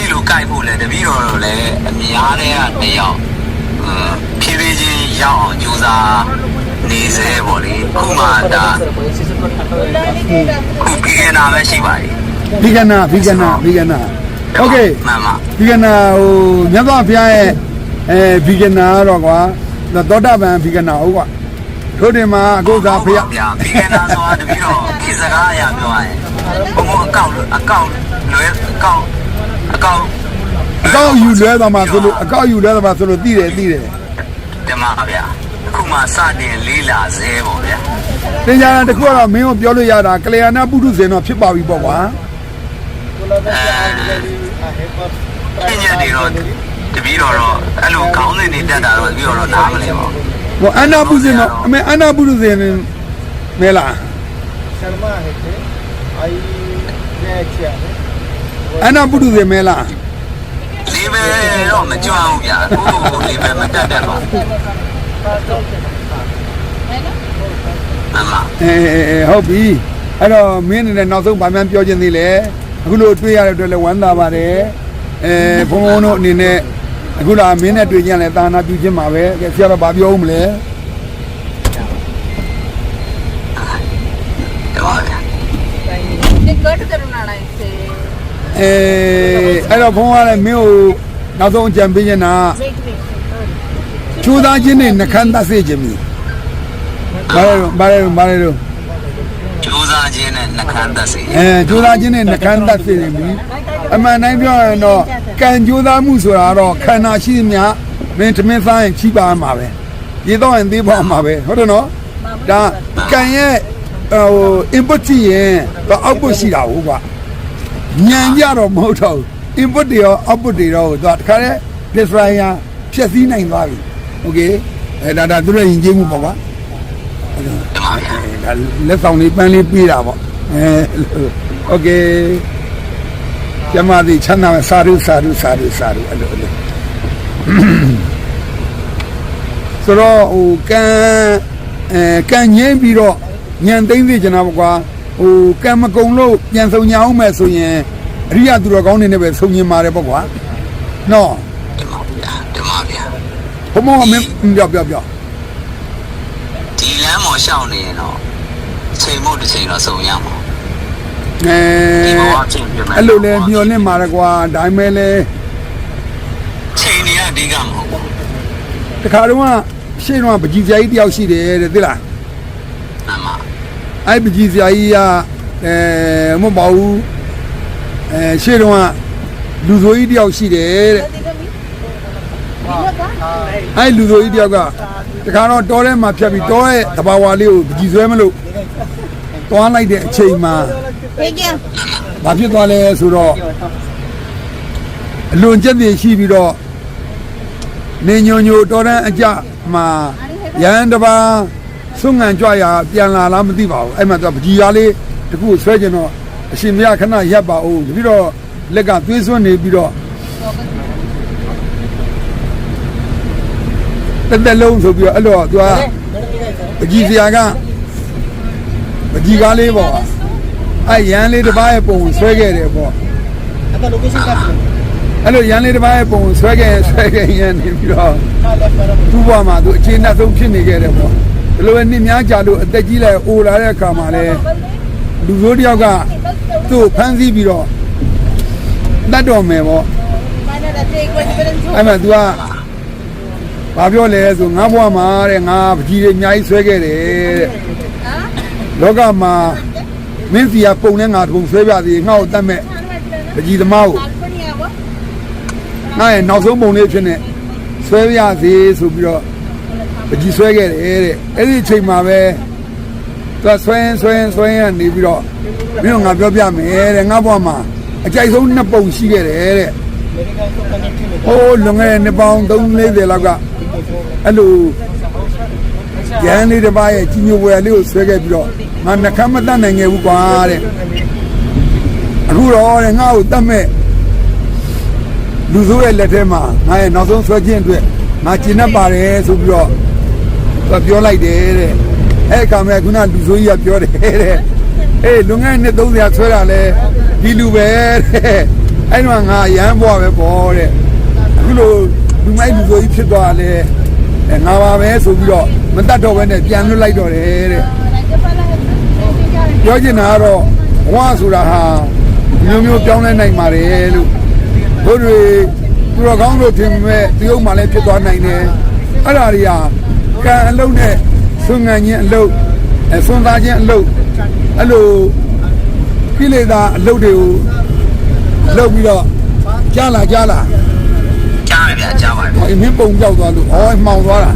အဲ့လိုကြိုက်ဖို့လဲတပည့်တော်တို့လည်းအများတဲ့ကတယောက်အင်းဖြည်းဖြည်းချင်းရောက်အောင်ကြိုးစားနေစေပေါ့လေခုမှဒါခုပြည်နာပဲရှိပါလေ ဗီဂနာဗီဂနာဗီဂနာโอเค မှန်ပါ ဗီဂနာဟိုမြတ်စွာဘုရားရဲ့အဲဗီဂနာတော့ကွာသောတာပန်ဗီဂနာဟုတ်ကွာတို့တင်မှာအခုသာဖရား ဗျာပြည်နာဆိုတာတပည့်တော်ခေစကားအရာပြောရရင်ဘုံဘုံအကောက်အကောက်လွဲအကောက် အကောက် အကောက်ယူလွဲသွားမှာဆိုလို့အကောက်ယူလွဲသွားမှာဆိုလို့သိတယ်သိတယ် တမပါဗျာအခုမှစတင်လေးလာစေပေါ့ဗျာ တင်ကြတာတခုကတော့မင်းကိုပြောလို့ရတာကလျာဏပုထုဇဉ်တော့ဖြစ်ပါပြီပေါ့ကွာ ပြညတ်တွေတော့တပည့်တော်တော့အဲ့လိုခေါင်းစဉ်တွေတက်တာတော့တပည့်တော်တော့နားမလဲပါဘူး ဟိုအနာပုဇဉ်တော့အမေအနာပုထုဇဉ်မဲလား शर्मा है थे आई मैं अच्छा है အနာပုထုဇဉ်မဲလားလေးပဲတော့မကြွအောင်ဗျာကိုယ့်ကိုယ်လေးပဲမတက်တက်ပါဘူးမမအဲအဲအဲဟုတ်ပြီအဲ့တော့မင်းအနေနဲ့နောက်ဆုံးဗာမြန်ပြောခြင်းသေးလေအခုလိုတွေ့ရတဲ့အတွက်လည်းဝမ်းသာပါတယ်အဲဘုံဘုံတို့အနေနဲ့အခုလာမင်းနဲ့တွေ့ကြရင်လည်းတာနာပြုခြင်းပါပဲကဲဆရာတော်ဗာပြောဦးမလဲတပါဗျာ အဲအဲ့တော့ဘုန်းကလည်းမင်းကိုနောက်ဆုံးအကြံပေးချင်တာကျူးသားခြင်းနဲ့နှခမ်းသတ်စေခြင်းမျိုးဘာလဲဘာလဲဘာလဲလို့ကျူးသားခြင်းနဲ့နှခမ်းသတ်စေအဲကျူးသားခြင်းနဲ့နှခမ်းသတ်စေခြင်းမျိုးအမှန်တိုင်းပြောရရင်တော့ကံကျူးသားမှုဆိုတာတော့ခန္ဓာရှိမြမင်းတမင်းသားရင်ချီးပါမှာပဲရေတော့ရင်သေးပါမှာပဲဟုတ်တယ်နော်ဒါကံရဲ့ဟို input ရဲ့ output ရှိတာဟုတ်ကွာ ညံကြတော့မဟုတ်တော့ဘူး input တွေရော output တွေရောသူကတခါတည်း destroyer ဖြည့်ဆည်းနိုင်သွားပြီ okay အဲဒါဒါသူတို့ယဉ်ကျေးမှုပေါ့ပါဒါလက်ဆောင်လေးပန်းလေးပေးတာပေါ့အဲ okay ကျမဒီချမ်းသာစာရုစာရုစာရုစာရုအဲ့လိုအဲ့လိုဆိုတော့ဟိုကံအဲကံငင်းပြီးတော့ညံသိမ့်သိကျင်တာပေါ့ကွာ ဟိုကံမကုံလို့ပြန်ဆုံညာအောင်မယ်ဆိုရင်အရိယသူတော်ကောင်းနေနဲ့ပဲဆုံညင်ပါတယ်ပေါ့ကွာနော်တပါဗျာတပါဗျာဘုံမောမင်းပြောပြောပြောဒီလမ်းမော်ရှောင်းနေရင်တော့ချိန်မို့တစ်ချိန်တော့စုံရမှာအဲဒီဘဝချင်းပြမယ်အဲ့လိုလဲမျောလင့်มาရကွာဒါပေမဲ့လဲချိန်နေရအဓိကမဟုတ်ဘူးတခါတော့ကရှေ့တော့ပကြီးစရာကြီးတယောက်ရှိတယ်တဲ့သိလားမှန်ပါ အဲ့ပကြီးဆရာကြီးကအဲမဟုတ်ပါဘူးအဲရှေ့တုန်းကလူဆိုကြီးတယောက်ရှိတယ်တဲ့အဲ့လူဆိုကြီးတယောက်ကတခါတော့တောထဲမှာဖြတ်ပြီးတောရဲ့တဘာဝလေးကိုပကြီးဆွဲမလို့တွားလိုက်တဲ့အချိန်မှာဘာဖြစ်သွားလဲဆိုတော့အလွန်ကြက်တင်ရှိပြီးတော့နေညိုညိုတော်တန်းအကြမှာရန်တပါ ဆွငန်ကြွရပြန်လာလားမသိပါဘူးအဲ့မှာသူကပကြီးသားလေးတကူဆွဲကျင်တော့အရှင်မရခဏရက်ပါဦးပြီးတော့လက်ကသွေးစွန်းနေပြီးတော့တက်တက်လုံးဆိုပြီးတော့အဲ့တော့သူကပကြီးဆရာကပကြီးကားလေးပေါ့အဲ့ရန်လေးတစ်ပါးရဲ့ပုံဆွဲခဲ့တယ်ပေါ့အဲ့တော့ location ကအဲ့လိုရန်လေးတစ်ပါးရဲ့ပုံဆွဲခဲ့ဆွဲခဲ့ရန်နေပြီးတော့သူ့ဘဝမှာသူအခြေအနေဆုံးဖြစ်နေခဲ့တယ်ပေါ့ ဒီလိုပဲနှစ်များကြာလို့အသက်ကြီးလိုက်အိုလာတဲ့အခါမှာလဲလူမျိုးတယောက်ကသူ့ဖမ်းဆီးပြီးတော့တတ်တော်မယ်ပေါ့အဲ့မှာ तू ကဘာပြောလဲဆိုငါဘွားမှာတဲ့ငါပကြီးတွေအများကြီးဆွဲခဲ့တယ်တဲ့လောကမှာမင်းစီကပုံနဲ့ငါပုံဆွဲပြသေးငါ့ကိုတတ်မဲ့ပကြီးသမားကိုငါရဲ့နောက်ဆုံးပုံလေးဖြစ်နေဆွဲပြသေးဆိုပြီးတော့ ပကြီးဆွဲခဲ့တယ်တဲ့အဲ့ဒီအချိန်မှာပဲသူကဆွဲရင်ဆွဲရင်ဆွဲရင်နေပြီးတော့မင်းတို့ငါပြောပြမယ်တဲ့ငါ့ဘဝမှာအကြိုက်ဆုံးနှစ်ပုံရှိခဲ့တယ်တဲ့ဟိုးလွန်ခဲ့တဲ့နှစ်ပေါင်း340လောက်ကအဲ့လိုရန်လေးတစ်ပါးရဲ့ကြီးညိုဝယ်လေးကိုဆွဲခဲ့ပြီးတော့ငါနှကမ်းမတတ်နိုင်ခဲ့ဘူးကွာတဲ့အခုတော့တဲ့ငါ့ကိုတတ်မဲ့လူဆိုးရဲ့လက်ထဲမှာငါရဲ့နောက်ဆုံးဆွဲခြင်းအတွက်ငါကျင်납ပါတယ်ဆိုပြီးတော့ ပြောလိုက်တယ်တဲ့အဲ့အခါမဲ့ခုနလူဆိုးကြီးကပြောတယ်တဲ့အေးလွန်ခဲ့တဲ့နှစ်30ဆွဲတာလဲဒီလူပဲတဲ့အဲ့တော့ငါရမ်းဘွားပဲပေါ့တဲ့အခုလိုလူမိုက်လူဆိုကြီးဖြစ်သွားလဲအဲငါပါပဲဆိုပြီးတော့မတတ်တော့ဘဲနဲ့ပြန်လွတ်လိုက်တော့တယ်တဲ့ပြောချင်တာကတော့ဘဝဆိုတာဟာမျိုးမျိုးပြောင်းလဲနိုင်ပါတယ်လို့ဘုရားတွေသူတော်ကောင်းတို့ထင်မဲ့တရုတ်မှလည်းဖြစ်သွားနိုင်တယ်အဲ့ဒါတွေက ကံအလုံးနဲ့ဆွငန်ခြင်းအလုံးအဲဆွန်သားခြင်းအလုံးအဲ့လိုကိလေသာအလုံးတွေကိုလုပ်ပြီးတော့ကြားလာကြားလာကြားရဗျာကြားပါဗျာဟောမင်းပုံပြောက်သွားလို့ဩမှောင်သွားတာ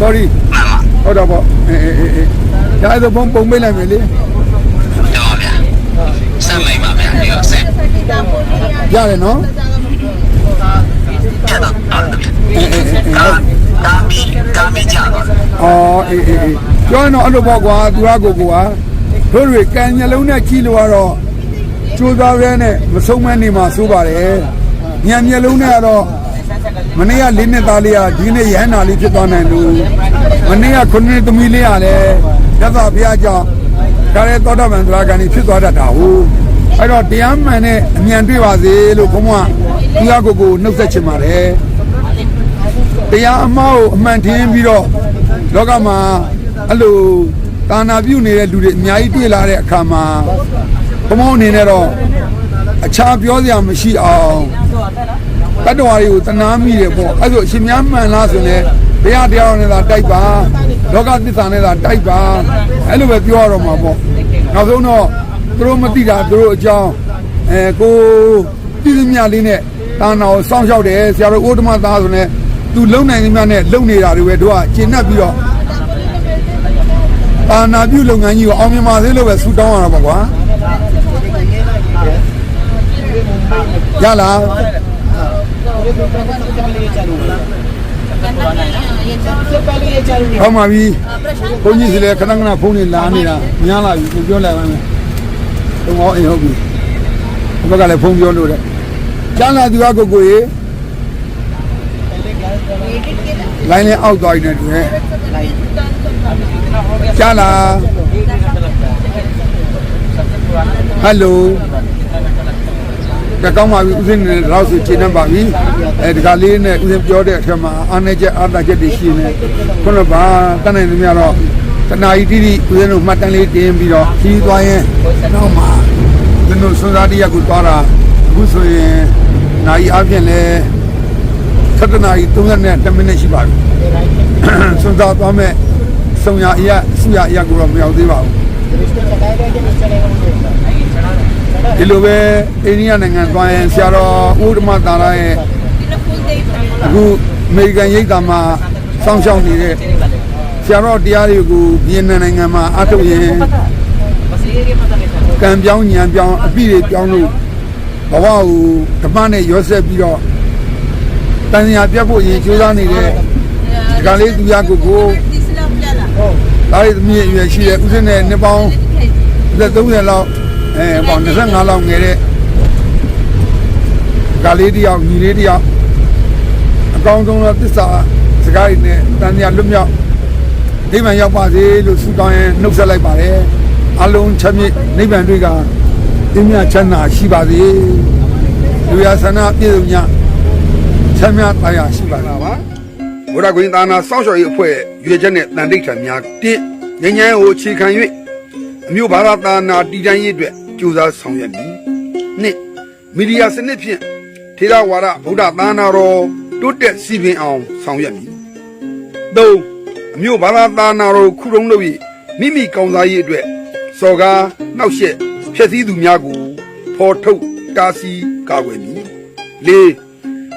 sorry မှန်ပါဟုတ်တော့ပေါ့အေးအေးအေးအေးဒါအဲ့ဒါပုံပုံမိတ်လိုက်မယ်လေတော့ပါဗျာစမ်းမိတ်ပါဗျာဒီတော့ဆက်ရတယ်နော်ပြတ်တော့ဟုတ် တယ်အေးအေးအေးအေးကာကာမီကာမီကြတော့အော်အေးအေးအေးပြောရင်တော့အဲ့လိုပေါ့ကွာသူကကိုကိုကတို့တွေကံမျက်လုံးနဲ့ကြည့်လို့ကတော့ကြိုးစားရဲနဲ့မဆုံးမနေမှာစိုးပါတယ်ညံမျက်လုံးနဲ့ကတော့မနေ့ကလေးနှစ်သားလေးကဒီနေ့ရဟန္တာလေးဖြစ်သွားနိုင်လို့မနေ့ကခုနှစ်သမီးလေးကလည်းရသဘုရားကြောင့်ဒါရဲသောတာပန်သရဂန်ကြီးဖြစ်သွားတတ်တာဟုတ်အဲ့တော့တရားမှန်နဲ့အမြန်တွေ့ပါစေလို့ဘုံဘုံကသူကကိုကိုနှုတ်ဆက်ချင်ပါတယ် တရားအမှားကိုအမှန်ထင်ပြီးတော့လောကမှာအဲ့လိုတာနာပြုနေတဲ့လူတွေအများကြီးတွေ့လာတဲ့အခါမှာဘုံဘုံအနေနဲ့တော့အခြားပြောစရာမရှိအောင်တတ္တဝါတွေကိုတနာမိတယ်ပေါ့အဲ့ဆိုအရှင်များမှန်လားဆိုရင်ဘုရားတရားနဲ့သာတိုက်ပါလောကသစ္စာနဲ့သာတိုက်ပါအဲ့လိုပဲပြောရတော့မှာပေါ့နောက်ဆုံးတော့သူတို့မသိတာသူတို့အကြောင်းအဲကိုပြည်သူများလေးနဲ့တာနာကိုစောင့်ရှောက်တယ်ဆရာတော်ဥဒ္ဓမသားဆိုရင် သူလုံနိုင်နေမြနဲ့လုံနေတာတွေပဲတို့ကကျင့်납ပြီးတော့အာနာပြုလုပ်ငန်းကြီးကိုအောင်မြင်ပါစေလို့ပဲဆုတောင်းရတာပေါ့ကွာရလားဟောမှာပြီဘုန်းကြီးစီလေခဏခဏဖုန်းနေလာနေတာညားလာပြီကိုပြောလိုက်ပါမယ်တော့ဟောအိမ်ဟုတ်ပြီဘက်ကလည်းဖုန်းပြောလို့တဲ့ကျန်လာသူကကိုကိုရေ လိုင်းလေးအောက်သွားနေတယ်ကျန်လာဟယ်လိုကကောင်းပါပြီဦးစင်းနေတော့ဆိုချိန်နေပါပြီအဲဒီကလေးနဲ့ဦးစင်းပြောတဲ့အထက်မှာအားနေချက်အားတာချက်တွေရှိနေခုနကဘာတန်းနိုင်နေမြတော့တနာရီတိတိဦးစင်းတို့မှတ်တမ်းလေးတင်ပြီးတော့ကြီးသွားရင်နောက်မှာကျွန်တော်စွန်စားတရားကိုသွားတာအခုဆိုရင်နိုင်အားဖြင့်လဲ 7နာရီ32မိနစ်ရှိပါပြီစွန်စားသွားမဲ့စုံရအရာစုရအရာကိုတော့မရောက်သေးပါဘူးဒီလိုပဲအိန္ဒိယနိုင်ငံသွားရင်ဆရာတော်ဥဒ္ဓမသာရရဲ့အခုအမေရိကန်ရိပ်သာမှာစောင့်ရှောက်နေတဲ့ဆရာတော်တရားတွေကိုဗီယက်နမ်နိုင်ငံမှာအထုတ်ရင်ကံပြောင်းညံပြောင်းအပြည့်တွေပြောင်းလို့ဘဝကိုဓမ္မနဲ့ရောဆက်ပြီးတော့ တန်ရာပြတ်ဖို့ရင်ကြိုးစားနေတဲ့ဒီကလေးသူရကိုကိုဒါရီသမီးအရွယ်ရှိတဲ့ဥစဉ်နဲ့နှစ်ပေါင်းလက်30လောက်အဲပေါင်း25လောက်ငယ်တဲ့ကလေးတယောက်ညီလေးတယောက်အကောင်းဆုံးသောသစ္စာစကားတွေနဲ့တန်ရာလွတ်မြောက်နိဗ္ဗာန်ရောက်ပါစေလို့ဆုတောင်းရင်နှုတ်ဆက်လိုက်ပါတယ်အလုံးချမ်းမြေ့နိဗ္ဗာန်တွေ့ကတင်းမြတ်ချမ်းသာရှိပါစေလူရဆန္ဒပြည့်စုံည ချမ်းမြတ်တရားရှိပါလားပါဘုရားကွင်သာနာစောင့်ရှောက်ရေးအဖွဲ့ရွေချက်နဲ့တန်တိတ်ထံများတင်းငញ្ញမ်းကိုအခြေခံ၍အမျိုးဘာသာသာနာတည်တံ့ရေးအတွက်ကြိုးစားဆောင်ရွက်မည်။နှစ်မီဒီယာစနစ်ဖြင့်ထေရဝါဒဗုဒ္ဓသာနာတော်တိုးတက်စီပင်အောင်ဆောင်ရွက်မည်။သုံးအမျိုးဘာသာသာနာတော်ခုတုံးလို့၍မိမိကောင်းစားရေးအတွက်စော်ကားနှောက်ယှက်ဖျက်ဆီးသူများကိုဖော်ထုတ်တားဆီးကာကွယ်မည်။လေး